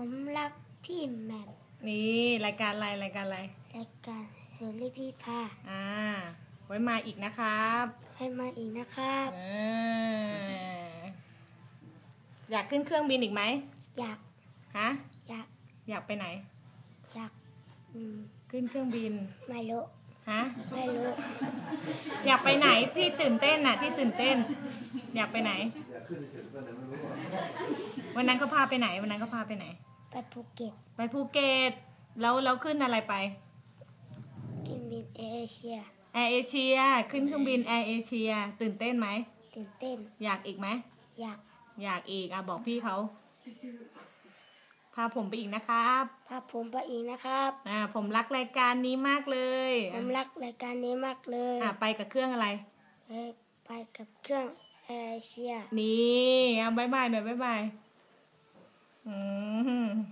ผมรักพี่แหม่มนี่รายการอะไรรายการอะไรรายการสุริพี่พาอ่า ไว้มาอีกนะครับให้มาอีกนะครับ อ่าอยากขึ้นเครื่องบินอีกไหมอยากฮะอยากอยากไปไหน อยากอืมขึ้นเครื่องบินไม่รู้ฮะไม่รู้อยากไปไหนที่ตื่นเต้นน่ะ ที่ตื่นเต้น อยากไปไหน วันนั้นเขาพาไปไหน วันนั้นเขาพาไปไหน ไปภูเก็ตไปภูเก็ตแล้วแล้วขึ้นอะไรไปกินบินเอเชียแอร์เอเชียขึ้นเครื่องบินแอร์เอเชียตื่นเต้นไหมตื่นเต้น อยากอีกไหมอยากอยากอีกอะบอกพี่เขาพาผมไปอีกนะครับพาผมไปอีกนะครับอ่าผมรักรายการนี้มากเลยผมรักรายการนี้มากเลยอะไปกับเครื่องอะไรไปไปกับเครื่องเอเชียนี่เอาบายบายหน่อยบายบาย 음.